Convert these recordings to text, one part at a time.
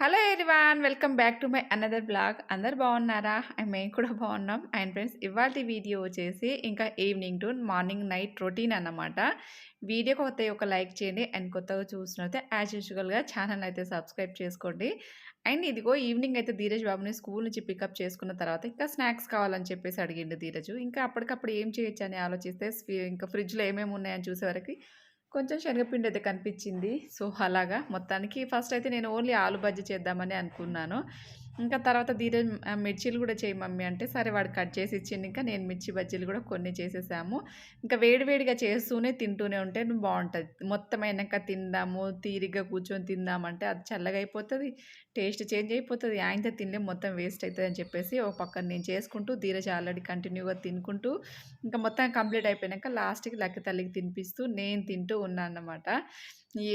Hello everyone welcome back to my another blog అందరు బాగున్నారా? And మేము కూడా బాగున్నాం. అండ్ ఫ్రెండ్స్ ఇవాళ వీడియో వచ్చేసి ఇంకా evening to morning night routine అన్నమాట. వీడియో కొత్త ఒక లైక్ చేయండి. అండ్ కొత్తగా చూసినైతే యాజ్ యూజువల్గా ఛానల్ అయితే సబ్స్క్రైబ్ చేసుకోండి. అండ్ ఇదిగో ఈవినింగ్ అయితే ధీరజ్ బాబుని స్కూల్ నుంచి పికప్ చేసుకున్న తర్వాత ఇంకా స్నాక్స్ కావాలని చెప్పేసి అడిగిండు ధీరజు. ఇంకా అప్పటికప్పుడు ఏం చేయొచ్చు అని ఆలోచిస్తే ఇంకా ఫ్రిడ్జ్లో ఏమేమి ఉన్నాయని చూసేవరకు కొంచెం శనగపిండి అయితే కనిపించింది. సో అలాగా. మొత్తానికి ఫస్ట్ అయితే నేను ఓన్లీ ఆలు బజ్జీ చేద్దామని అనుకున్నాను. ఇంకా తర్వాత ధీరజ్ మిర్చీలు కూడా చేయి మమ్మీ అంటే సరే వాడు కట్ చేసి ఇచ్చింది ఇంకా నేను మిర్చి బజ్జీలు కూడా కొన్ని చేసేసాము. ఇంకా వేడివేడిగా చేస్తూనే తింటూనే ఉంటే బాగుంటుంది. మొత్తం అయినాక తిందాము తీరిగ్గా కూర్చొని తిందామంటే అది చల్లగా అయిపోతుంది టేస్ట్ చేంజ్ అయిపోతుంది. ఆయనతో తినలే మొత్తం వేస్ట్ అవుతుంది అని చెప్పేసి ఒక పక్కన నేను చేసుకుంటూ ధీరజ్ ఆల్రెడీ కంటిన్యూగా తినుకుంటూ ఇంకా మొత్తం కంప్లీట్ అయిపోయాక లాస్ట్కి లక్క తల్లికి తినిపిస్తూ నేను తింటూ ఉన్నాను అన్నమాట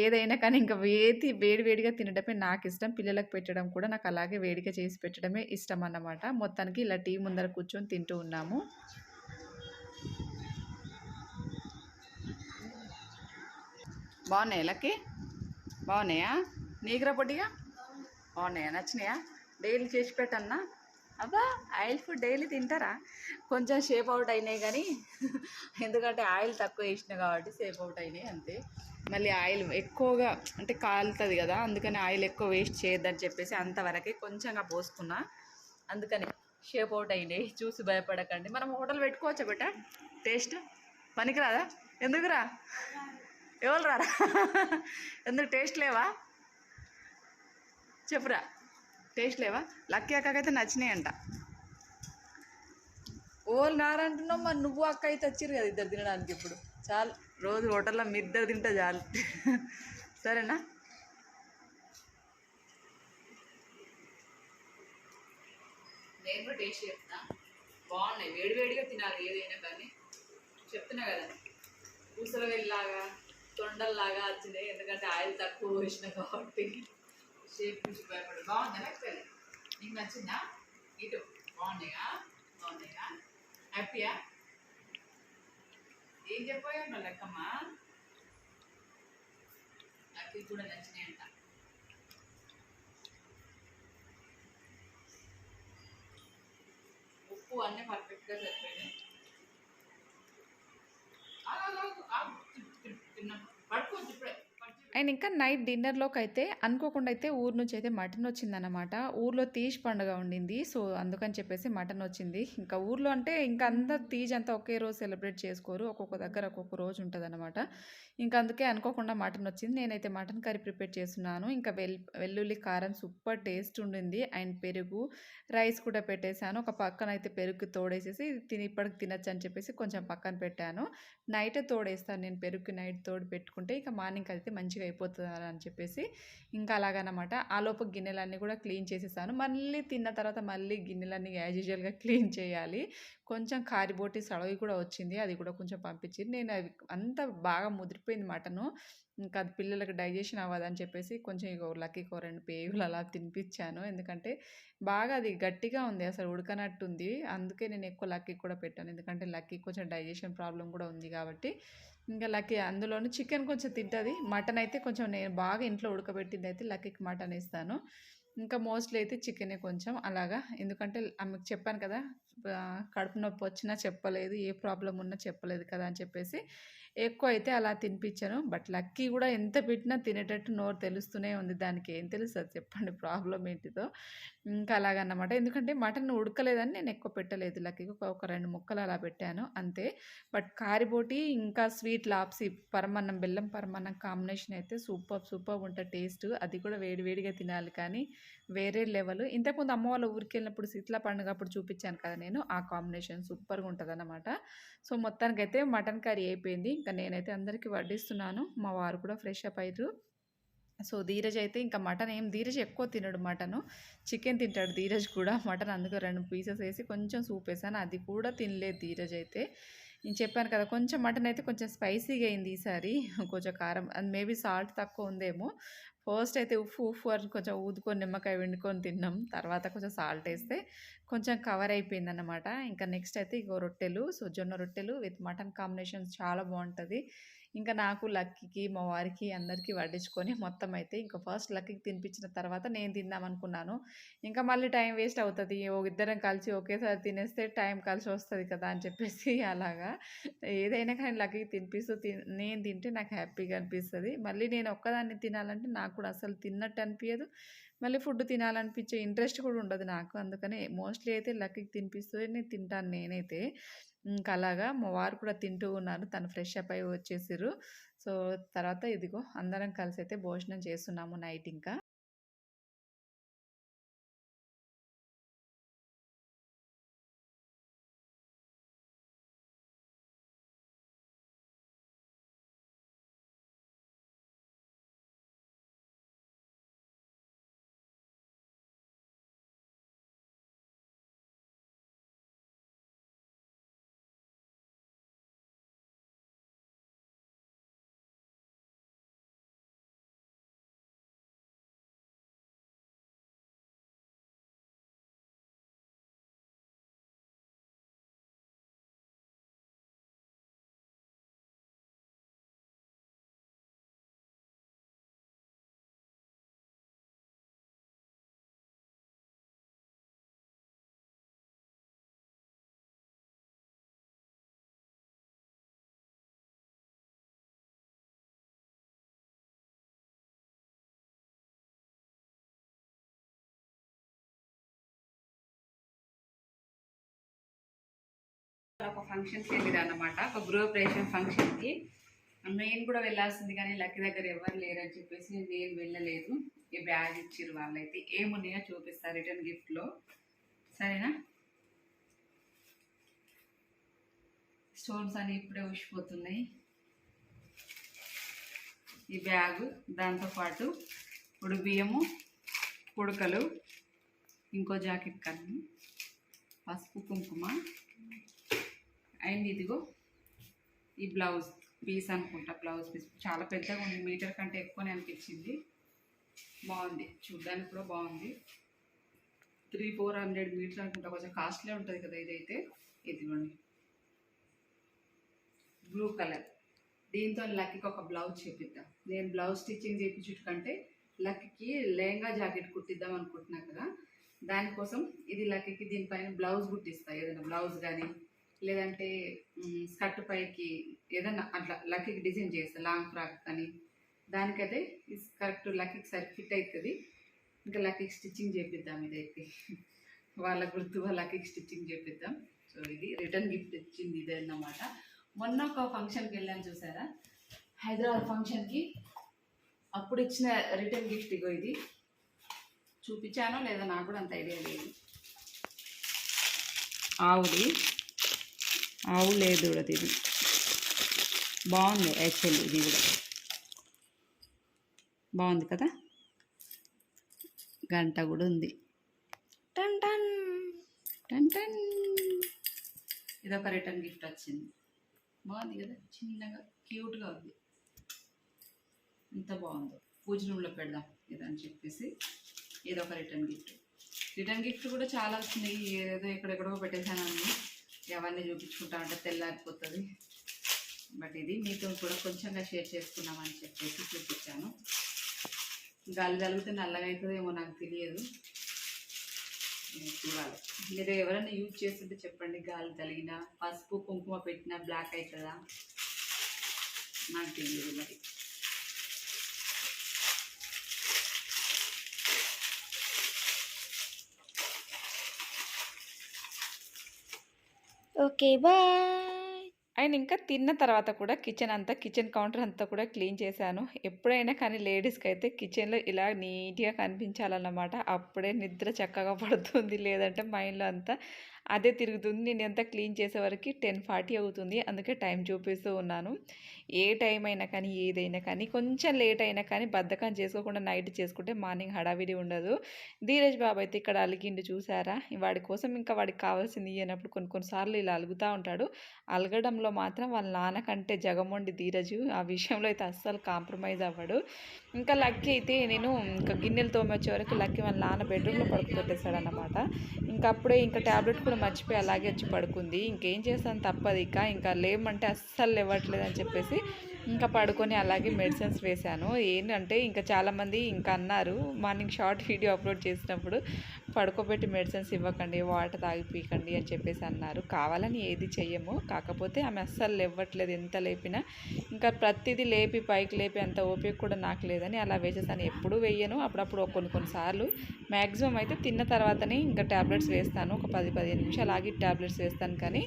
ఏదైనా కానీ ఇంకా వేతి వేడి వేడిగా తినడమే నాకు ఇష్టం పిల్లలకు పెట్టడం కూడా నాకు అలాగే వేడిగా చేసి పెట్టడమే ఇష్టం అన్నమాట మొత్తానికి ఇలా టీ ముందర కూర్చొని తింటూ ఉన్నాము. బాగున్నాయి లక్కి? బాగున్నాయా? నీకురా పొట్టిగా? బాగున్నాయా? నచ్చినాయా? డైలీ చేసి పెట్టన్నా? అబ్బా ఆయిల్ ఫుడ్ డైలీ తింటారా? కొంచెం షేప్ అవుట్ అయినాయి కానీ ఎందుకంటే ఆయిల్ తక్కువ వేసిన కాబట్టి షేప్ అవుట్ అయినాయి అంతే. మళ్ళీ ఆయిల్ ఎక్కువగా అంటే కాలుతుంది కదా అందుకని ఆయిల్ ఎక్కువ వేస్ట్ చేయొద్దని చెప్పేసి అంతవరకే కొంచెంగా పోసుకున్నా. అందుకని షేప్ అవుట్ అయినాయి చూసి భయపడకండి. మనం హోటల్ పెట్టుకోవచ్చా బేట టేస్ట్? పనికిరాదా? ఎందుకురా? ఎవరు రారా? ఎందుకు టేస్ట్ లేవా? చెప్పురా. టేస్ట్ లేవా? లక్కీ అక్కకైతే నచ్చినాయి అంట ఓళ్ళు నారంటున్నావు మరి నువ్వు అక్క అయితే వచ్చిర్రు కదా ఇద్దరు తినడానికి ఇప్పుడు? చాలు. రోజు హోటల్లో మీ ఇద్దరు తింటే చాలు. సరేనా? నేను కూడా టేస్ట్ చెప్తా బాగున్నాయి. వేడి వేడిగా తినాలి ఏదైనా కానీ. చెప్తున్నా కదా. పూసల వెళ్ళలాగా తొండల్లాగా వచ్చినాయి. ఎందుకంటే ఆయిల్ తక్కువ వేసిన కాబట్టి. షేప్ చూసి భయపడు బాగుందా నాకు నీకు నచ్చిందా ఇటు బాగున్నాయా బాగున్నాయా హ్యాపీయా ఏం చెప్పాయో నా లెక్కమ్మ? నాకు కూడా నచ్చినాయంట ఉప్పు అన్నీ పర్ఫెక్ట్గా సరిపోయినాయి ఆగు, ఆగు, ఆగు. తిన్- తిన్- తిన్నాం పడుకోవచ్చు ఇప్పుడే పడుకో. అండ్ ఇంకా నైట్ డిన్నర్లోకి అయితే అనుకోకుండా అయితే ఊరు నుంచి అయితే మటన్ వచ్చిందనమాట ఊర్లో తీజ్ పండుగ ఉండింది. సో అందుకని చెప్పేసి మటన్ వచ్చింది. ఇంకా ఊర్లో అంటే ఇంకా అందరు తీజ్ అంతా ఒకే రోజు సెలబ్రేట్ చేసుకోరు. ఒక్కొక్క దగ్గర ఒక్కొక్క రోజు ఉంటుంది అనమాట ఇంకా అందుకే అనుకోకుండా మటన్ వచ్చింది. నేనైతే మటన్ కర్రీ ప్రిపేర్ చేస్తున్నాను. ఇంకా వెల్ వెల్లుల్లి కారం సూపర్ టేస్ట్ ఉండింది. అండ్ పెరుగు రైస్ కూడా పెట్టేశాను. ఒక పక్కన అయితే పెరుగు తోడేసేసి తిని ఇప్పటికి తినచ్చు అని చెప్పేసి కొంచెం పక్కన పెట్టాను. నైట్ తోడేస్తాను నేను పెరుగు నైట్ తోడు పెట్టుకుంటే. ఇంకా మార్నింగ్ అయితే మంచిగా అయిపోతుంది అని చెప్పేసి ఇంకా అలాగనమాట. ఆ లోపు గిన్నెలన్నీ కూడా క్లీన్ చేసేసాను. మళ్ళీ తిన్న తర్వాత మళ్ళీ గిన్నెలన్నీ యాజ్ యూజువల్గా క్లీన్ చేయాలి. కొంచెం కారిబోటి సడవి కూడా వచ్చింది. అది కూడా కొంచెం పంపించింది నేను అవి అంత బాగా ముదిరిపోయింది మటను. ఇంకా అది పిల్లలకు డైజెషన్ అవ్వదని చెప్పేసి కొంచెం ఇగో లక్కీకో రెండు పేగులు అలా తినిపించాను. ఎందుకంటే బాగా అది గట్టిగా ఉంది. అసలు ఉడకనట్టుంది. అందుకే నేను ఎక్కువ లక్కీ కూడా పెట్టాను. ఎందుకంటే లక్కీ కొంచెం డైజెషన్ ప్రాబ్లం కూడా ఉంది కాబట్టి ఇంకా లక్కీ అందులోని చికెన్ కొంచెం తింటుంది. మటన్ అయితే కొంచెం నేను బాగా ఇంట్లో ఉడకబెట్టింది అయితే లక్కీకి మటన్ ఇస్తాను ఇంకా మోస్ట్లీ అయితే చికెనే కొంచెం అలాగా. ఎందుకంటే ఆమెకు చెప్పాను కదా కడుపు నొప్పి వచ్చినా చెప్పలేదు ఏ ప్రాబ్లం ఉన్నా చెప్పలేదు కదా అని చెప్పేసి ఎక్కువ అయితే అలా తినిపించాను. బట్ లక్కీ కూడా ఎంత పెట్టినా తినేటట్టు నోరు తెలుస్తూనే ఉంది. దానికి ఏం తెలుస్తుంది చెప్పండి ప్రాబ్లం ఏంటిదో. ఇంకా అలాగన్నమాట. ఎందుకంటే మటన్ ఉడకలేదని నేను ఎక్కువ పెట్టలేదు. లక్కీకి ఒక ఒక రెండు ముక్కలు అలా పెట్టాను. అంతే. బట్ కారిబోటి ఇంకా స్వీట్ లాప్సీ పరమాన్నం బెల్లం పరమాన్నం కాంబినేషన్ అయితే సూపర్ సూపర్ ఉంటుంది టేస్ట్. అది కూడా వేడి వేడిగా తినాలి కానీ వేరే లెవెల్. ఇంతకుముందు అమ్మ వాళ్ళ ఊరికి వెళ్ళినప్పుడు శీతల పండుగ అప్పుడు చూపించాను కదా నేను. ఆ కాంబినేషన్ సూపర్గా ఉంటుంది అన్నమాట సో మొత్తానికైతే మటన్ కర్రీ అయిపోయింది. ఇంకా నేనైతే అందరికీ వడ్డిస్తున్నాను. మా వారు కూడా ఫ్రెష్ అప్ అయ్యారు సో ధీరజ్ అయితే ఇంకా మటన్ ఏం ధీరజ్ ఎక్కువ తినడు మటను. చికెన్ తింటాడు ధీరజ్ కూడా మటన్. అందుకు రెండు పీసెస్ వేసి కొంచెం సూప్ వేసాను. అది కూడా తినలేదు ధీరజ్ అయితే. నేను చెప్పాను కదా కొంచెం మటన్ అయితే కొంచెం స్పైసీగా అయింది ఈసారి. కొంచెం కారం మేబీ సాల్ట్ తక్కువ ఉందేమో. ఫస్ట్ అయితే ఉప్పు ఉప్పు అని కొంచెం ఊదుకొని నిమ్మకాయ వండుకొని తిన్నాం. తర్వాత కొంచెం సాల్ట్ వేస్తే కొంచెం కవర్ అయిపోయిందన్నమాట. ఇంకా నెక్స్ట్ అయితే ఇగో రొట్టెలు. సో జొన్న రొట్టెలు విత్ మటన్ కాంబినేషన్ చాలా బాగుంటుంది. ఇంకా నాకు లక్కీకి మా వారికి అందరికీ వడ్డించుకొని మొత్తం అయితే ఇంకా ఫస్ట్ లక్కీకి తినిపించిన తర్వాత నేను తిందామనుకున్నాను. ఇంకా మళ్ళీ టైం వేస్ట్ అవుతుంది. ఇద్దరం కలిసి ఒకేసారి తినేస్తే టైం కలిసి వస్తుంది కదా అని చెప్పేసి అలాగా. ఏదైనా కానీ లక్కీకి తినిపిస్తూ తి నేను తింటే నాకు హ్యాపీగా అనిపిస్తుంది. మళ్ళీ నేను ఒక్కదాన్ని తినాలంటే నాకు కూడా అసలు తిన్నట్టు అనిపించదు మళ్ళీ ఫుడ్ తినాలనిపించే ఇంట్రెస్ట్ కూడా ఉండదు నాకు. అందుకనే మోస్ట్లీ అయితే లక్కీకి తినిపిస్తూనే తింటాను నేనైతే. ఇంకా అలాగా మా వారు కూడా తింటూ ఉన్నారు. తను ఫ్రెష్ అప్ అయి వచ్చేసారు సో తర్వాత ఇదిగో అందరం కలిసి అయితే భోజనం చేస్తున్నాము నైట్ ఇంకా. ఒక ఫంక్షన్కి వెళ్ళిరు అనమాట ఒక గృహప్రవేశం ఫంక్షన్కి నేను కూడా వెళ్ళాల్సింది కానీ లక్కీ దగ్గర ఎవరు లేరని చెప్పేసి నేను వెళ్ళలేదు. ఈ బ్యాగ్ ఇచ్చిర్రు వాళ్ళైతే ఏమున్నాయో చూపిస్తారు రిటర్న్ గిఫ్ట్లో. సరేనా? స్టోన్స్ అని ఇప్పుడే ఉసిపోతున్నాయి ఈ బ్యాగు దాంతోపాటు ఇప్పుడు బియ్యము పుడకలు ఇంకో జాకెట్ కన్ను పసుపు కుంకుమ అండ్ ఇదిగో. ఈ బ్లౌజ్ పీస్ అనుకుంటా బ్లౌజ్ పీస్. చాలా పెద్దగా ఉంది మీటర్ కంటే ఎక్కువనే అనిపించింది. బాగుంది చూడ్డానికి కూడా బాగుంది. త్రీ ఫోర్ హండ్రెడ్ మీటర్ అనుకుంటా కొంచెం కాస్ట్లీ ఉంటుంది కదా ఇదైతే. ఇదిగోండి. Blue colour. దీంతో లక్కీకి ఒక బ్లౌజ్ చేపిద్దాం. నేను బ్లౌజ్ స్టిచ్చింగ్ చేయించుట కంటే లక్కీకి లెహంగా జాకెట్ కుట్టిద్దాం అనుకుంటున్నా కదా. దానికోసం ఇది లక్కీకి దీనిపైన బ్లౌజ్ కుట్టిస్తా ఏదైనా బ్లౌజ్ కానీ లేదంటే స్కర్ట్ పైకి ఏదైనా అట్లా లక్కీకి డిజైన్ చేస్తా లాంగ్ ఫ్రాక్ కానీ. దానికైతే ఈ స్కర్ట్ లక్కీకి సరి ఫిట్ అవుతుంది ఇంకా లక్కీకి స్టిచ్చింగ్ చేపిద్దాం ఇదైతే. వాళ్ళ గుర్తు లక్కీకి స్టిచ్చింగ్ చేపిద్దాం. సో ఇది రిటర్న్ గిఫ్ట్ ఇచ్చింది ఇదే అన్నమాట. మొన్న ఒక ఫంక్షన్కి వెళ్ళాను చూసారా? హైదరాబాద్ ఫంక్షన్కి. అప్పుడు ఇచ్చిన రిటర్న్ గిఫ్ట్ ఇగో ఇది. చూపించానో లేదా నాకు కూడా అంత ఐడియా లేదు. ఆవుది. ఆవు లేదు కూడా ఇది బాగుంది యాక్చువల్లీ ఇది కూడా. బాగుంది కదా? గంట కూడా ఉంది. టన్ టన్. టన్ టన్. ఇదొక రిటర్న్ గిఫ్ట్ వచ్చింది. బాగుంది కదా? చిన్నగా క్యూట్గా ఉంది. ఎంత బాగుందో. పూజ రూమ్లో పెడదాం ఇదని చెప్పేసి ఇదొక రిటర్న్ గిఫ్ట్. రిటర్న్ గిఫ్ట్ కూడా చాలా వచ్చినాయి. ఏదో ఎక్కడెక్కడో పెట్టేశాను అన్ని అవన్నీ చూపించుకుంటా అంటే తెల్లారిపోతుంది. బట్ ఇది మీతో కూడా కొంచెంగా షేర్ చేసుకున్నామని చెప్పేసి చూపించాను. గాలి తగిలితే నల్లగా అవుతుందేమో నాకు తెలియదు. చూడాలి మీరు ఎవరైనా యూజ్ చేస్తుంటే చెప్పండి గాలి తగిలిన పసుపు కుంకుమ పెట్టినా బ్లాక్ అవుతుందా? నాకు తెలియదు మరి. Okay bye. అండ్ ఇంకా తిన్న తర్వాత కూడా కిచెన్ అంతా కిచెన్ కౌంటర్ అంతా కూడా క్లీన్ చేశాను. ఎప్పుడైనా కానీ లేడీస్కి అయితే కిచెన్లో ఇలా నీట్గా కనిపించాలన్నమాట. అప్పుడే నిద్ర చక్కగా పడుతుంది లేదంటే మైండ్లో అంతా అదే తిరుగుతుంది. నేను ఎంత క్లీన్ చేసే వరకు టెన్ ఫార్టీ అవుతుంది. అందుకే టైం చూపిస్తూ ఉన్నాను. ఏ టైం అయినా కానీ ఏదైనా కానీ కొంచెం లేట్ అయినా కానీ బద్ధకం చేసుకోకుండా నైట్ చేసుకుంటే మార్నింగ్ హడావిడి ఉండదు. ధీరజ్ బాబు అయితే ఇక్కడ అలిగిండు చూసారా? వాడి కోసం ఇంకా వాడికి కావాల్సింది అయినప్పుడు కొన్ని కొన్నిసార్లు ఇలా అలుగుతూ ఉంటాడు. అలగడంలో మాత్రం వాళ్ళ నాన్నకంటే జగమొండి ధీరజు ఆ విషయంలో అయితే అస్సలు కాంప్రమైజ్ అవ్వడు. ఇంకా లక్కీ అయితే నేను ఇంకా గిన్నెలు తోమొచ్చే వరకు లక్కీ వాళ్ళ నాన్న బెడ్రూమ్లో పడుకోబెట్టేశాడు అనమాట ఇంకా అప్పుడే ఇంకా ట్యాబ్లెట్ కూడా మర్చిపోయి అలాగే వచ్చి పడుకుంది. ఇంకేం చేస్తాను తప్పదు ఇక. ఇంకా లేమంటే అస్సలు లేవట్లేదు అని చెప్పేసి ఇంకా పడుకొని అలాగే మెడిసిన్స్ వేశాను. ఏంటంటే ఇంకా చాలామంది ఇంకా అన్నారు మార్నింగ్ షార్ట్ వీడియో అప్లోడ్ చేసినప్పుడు పడుకోబెట్టి మెడిసిన్స్ ఇవ్వకండి వాటర్ తాగిపీకండి అని చెప్పేసి అన్నారు. కావాలని ఏది చెయ్యము. కాకపోతే ఆమె అస్సలు లేవ్వట్లేదు. ఎంత లేపినా ఇంకా ప్రతిదీ లేపి పైకి లేపి అంత ఓపిక కూడా నాకు లేదని అలా వేసేసాను. ఎప్పుడు వేయను అప్పుడప్పుడు కొన్ని కొన్నిసార్లు మ్యాక్సిమం అయితే తిన్న తర్వాతనే ఇంకా ట్యాబ్లెట్స్ వేస్తాను. ఒక పది పదిహేను నిమిషాలు ఆగి ట్యాబ్లెట్స్ వేస్తాను కానీ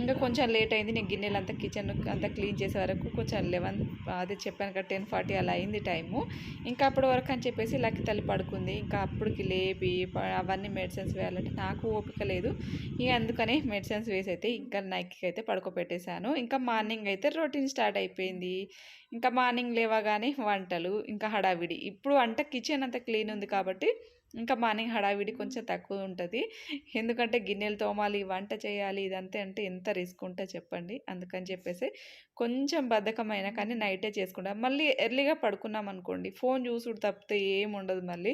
ఇంకా కొంచెం లేట్ అయింది. నేను గిన్నెలు అంతా కిచెన్ అంతా క్లీన్ చేసే వరకు కొంచెం లెవెన్ అదే చెప్పాను కదా టెన్ ఫార్టీ అలా అయింది టైము ఇంకా అప్పటి వరకు అని చెప్పేసి లక్కి తల్లి పడుకుంది. ఇంకా అప్పటికి లేపి అవన్నీ మెడిసిన్స్ వేయాలంటే నాకు ఓపిక లేదు. ఇక అందుకనే మెడిసిన్స్ వేసి అయితే ఇంకా నైట్కి అయితే పడుకోబెట్టేశాను. ఇంకా మార్నింగ్ అయితే రొటీన్ స్టార్ట్ అయిపోయింది. ఇంకా మార్నింగ్ లేవగానే వంటలు ఇంకా హడావిడి. ఇప్పుడు వంట కిచెన్ అంతా క్లీన్ ఉంది కాబట్టి ఇంకా మార్నింగ్ హడావిడి కొంచెం తక్కువ ఉంటుంది ఎందుకంటే గిన్నెలు తోమాలి వంట చేయాలి ఇదంతా అంటే ఎంత రిస్క్ ఉంటే చెప్పండి. అందుకని చెప్పేసి కొంచెం బద్ధకమైన కానీ నైటే చేసుకుంటాం. మళ్ళీ ఎర్లీగా పడుకున్నాం అనుకోండి ఫోన్ చూసుడు తప్పితే ఏం ఉండదు మళ్ళీ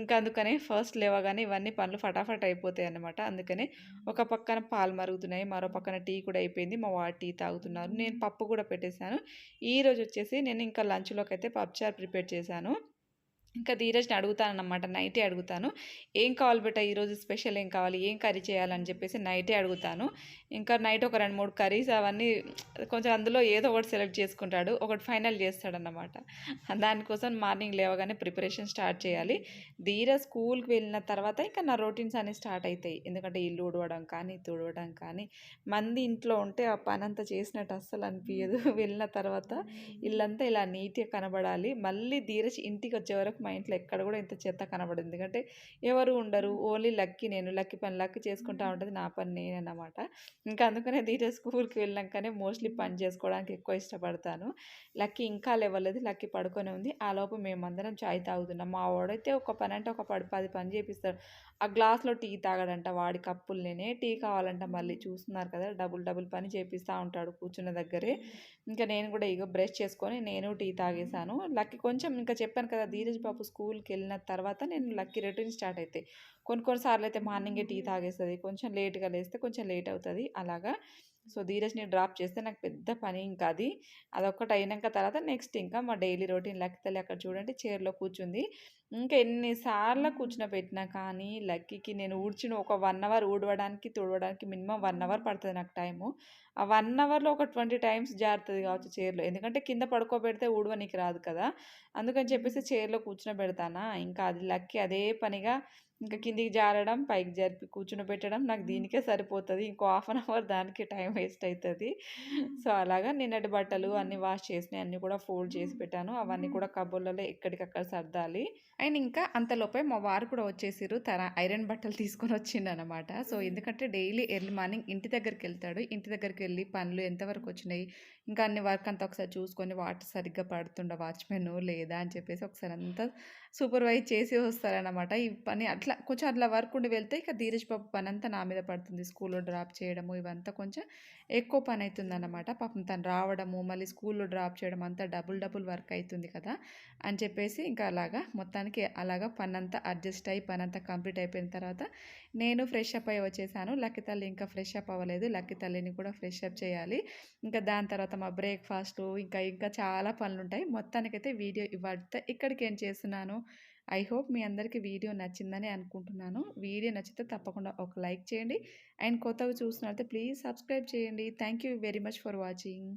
ఇంకా అందుకనే ఫస్ట్ లేవగానే ఇవన్నీ పనులు ఫటాఫట్ అయిపోతాయి అనమాట అందుకనే ఒక పక్కన పాలు మరుగుతున్నాయి మరో పక్కన టీ కూడా అయిపోయింది. మా వాడు టీ తాగుతున్నారు. నేను పప్పు కూడా పెట్టేశాను. ఈరోజు వచ్చేసి నేను ఇంకా లంచ్లోకి అయితే పప్చార్ ప్రిపేర్ చేశాను. ఇంకా ధీరజ్ని అడుగుతాను నైటే అడుగుతాను. ఏం కావాలి బెట్ట ఈరోజు స్పెషల్ ఏం కావాలి? ఏం కర్రీ చేయాలని చెప్పేసి నైటే అడుగుతాను. ఇంకా నైట్ ఒక రెండు మూడు కర్రీస్ అవన్నీ కొంచెం అందులో ఏదో ఒకటి సెలెక్ట్ చేసుకుంటాడు. ఒకటి ఫైనల్ చేస్తాడన్నమాట. దానికోసం మార్నింగ్ లేవగానే ప్రిపరేషన్ స్టార్ట్ చేయాలి. ధీర స్కూల్కి వెళ్ళిన తర్వాత ఇంకా నా రొటీన్స్ అన్నీ స్టార్ట్ అవుతాయి ఎందుకంటే ఇల్లు ఉడవడం కానీ తుడవడం కానీ మంది ఇంట్లో ఉంటే ఆ పని అంతా చేసినట్టు అస్సలు అనిపించదు వెళ్ళిన తర్వాత ఇల్లంతా ఇలా నీట్గా కనబడాలి. మళ్ళీ ధీరజ్ ఇంటికి వచ్చే వరకు మా ఇంట్లో ఎక్కడ కూడా ఇంత చెత్త కనబడదు. ఎందుకంటే ఎవరు ఉండరు. ఓన్లీ లక్కీ నేను. లక్కీ పని లక్కీ చేసుకుంటా ఉంటుంది. నా పని నేనన్నమాట. ఇంకా అందుకనే ధీర స్కూల్కి వెళ్ళాకనే మోస్ట్లీ పని చేసుకోవడానికి ఎక్కువ ఇష్టపడతాను. లక్కీ ఇంకా లేవలేదు. లక్కీ పడుకొని ఉంది. ఆ లోపు మేమందరం చాయ్ తాగుతున్నాం. మా వాడైతే ఒక పని అంటే ఒక పది పది పని చేపిస్తాడు. ఆ గ్లాస్లో టీ తాగడంట. వాడి కప్పులనే టీ కావాలంట మళ్ళీ. చూస్తున్నారు కదా! డబుల్ డబుల్ పని చేపిస్తూ ఉంటాడు కూర్చున్న దగ్గరే. ఇంకా నేను కూడా ఇగో బ్రష్ చేసుకొని నేను టీ తాగేశాను. లక్కీ కొంచెం ఇంకా చెప్పాను కదా! ధీరజ్ బాబు స్కూల్కి వెళ్ళిన తర్వాత నేను లక్కీ రొటీన్ స్టార్ట్ అవుతాయి కొన్ని కొన్నిసార్లు అయితే మార్నింగే టీ తాగేస్తుంది కొంచెం లేట్గా లేస్తే కొంచెం లేట్ అవుతుంది అలాగా. సో ధీరజ్ని డ్రాప్ చేస్తే నాకు పెద్ద పని ఇంకా అది. అదొక్కటి అయినాక తర్వాత నెక్స్ట్ ఇంకా మా డైలీ రొటీన్ లక్కి అక్కడ చూడండి చైర్లో కూర్చుంది. ఇంకా ఎన్నిసార్లు కూర్చుని పెట్టినా కానీ లక్కీకి నేను ఊడ్చిన ఒక వన్ అవర్ ఊడవడానికి తుడవడానికి మినిమం వన్ అవర్ పడుతుంది నాకు టైము. ఆ వన్ అవర్లో ఒక ట్వంటీ టైమ్స్ జారుతుంది కావచ్చు చైర్లో. ఎందుకంటే కింద పడుకోబెడితే ఊడవనికి రాదు కదా. అందుకని చెప్పేసి చైర్లో కూర్చుని పెడతానా? ఇంకా అది లక్కీ అదే పనిగా ఇంకా కిందికి జారడం పైకి జరిపి కూర్చుని పెట్టడం నాకు దీనికే సరిపోతుంది. ఇంకో హాఫ్ అన్ అవర్ దానికి టైం వేస్ట్ అవుతుంది సో అలాగా నిన్నటి బట్టలు అన్నీ వాష్ చేసినాయి. అన్నీ కూడా ఫోల్డ్ చేసి పెట్టాను. అవన్నీ కూడా కబోర్లలో ఎక్కడికక్కడ సర్దాలి. అండ్ ఇంకా అంతలోపే మా వారు కూడా వచ్చేసారు తన ఐరన్ బట్టలు తీసుకొని వచ్చిండు అనమాట సో ఎందుకంటే డైలీ ఎర్లీ మార్నింగ్ ఇంటి దగ్గరికి వెళ్తాడు. ఇంటి దగ్గరికి వెళ్ళి పనులు ఎంతవరకు వచ్చినాయి? ఇంకా అన్ని వర్క్ అంతా ఒకసారి చూసుకొని వాటర్ సరిగ్గా పడుతుండ వాచ్మెన్ లేదా అని చెప్పేసి ఒకసారి అంతా సూపర్వైజ్ చేసి వస్తారనమాట ఈ పని అట్లా కొంచెం అట్లా వర్క్ ఉండి వెళ్తే ఇక ధీరజ్ బాబు పని అంతా నా మీద పడుతుంది. స్కూల్లో డ్రాప్ చేయడము ఇవంతా కొంచెం ఎక్కువ పని అవుతుంది అనమాట పాపం తను రావడము మళ్ళీ స్కూల్లో డ్రాప్ చేయడం అంతా డబుల్ డబుల్ వర్క్ అవుతుంది కదా అని చెప్పేసి ఇంకా అలాగా మొత్తానికి అలాగా పని అంతా అడ్జస్ట్ అయ్యి పని అంతా కంప్లీట్ అయిపోయిన తర్వాత నేను ఫ్రెష్ అప్ అయ్యి వచ్చేసాను. లక్కి తల్లి ఇంకా ఫ్రెష్ అప్ అవ్వలేదు. లక్కి తల్లిని కూడా ఫ్రెష్ అప్ చేయాలి. ఇంకా దాని తర్వాత మా బ్రేక్ఫాస్ట్ ఇంకా ఇంకా చాలా పనులు ఉంటాయి మొత్తానికైతే వీడియో ఇవ్వడితే ఇక్కడికి ఏం చేస్తున్నాను. ఐ హోప్ మీ అందరికీ వీడియో నచ్చిందని అనుకుంటున్నాను. వీడియో నచ్చితే తప్పకుండా ఒక లైక్ చేయండి. అండ్ కొత్తగా చూసినట్లయితే ప్లీజ్ సబ్స్క్రైబ్ చేయండి. Thank you very much for watching.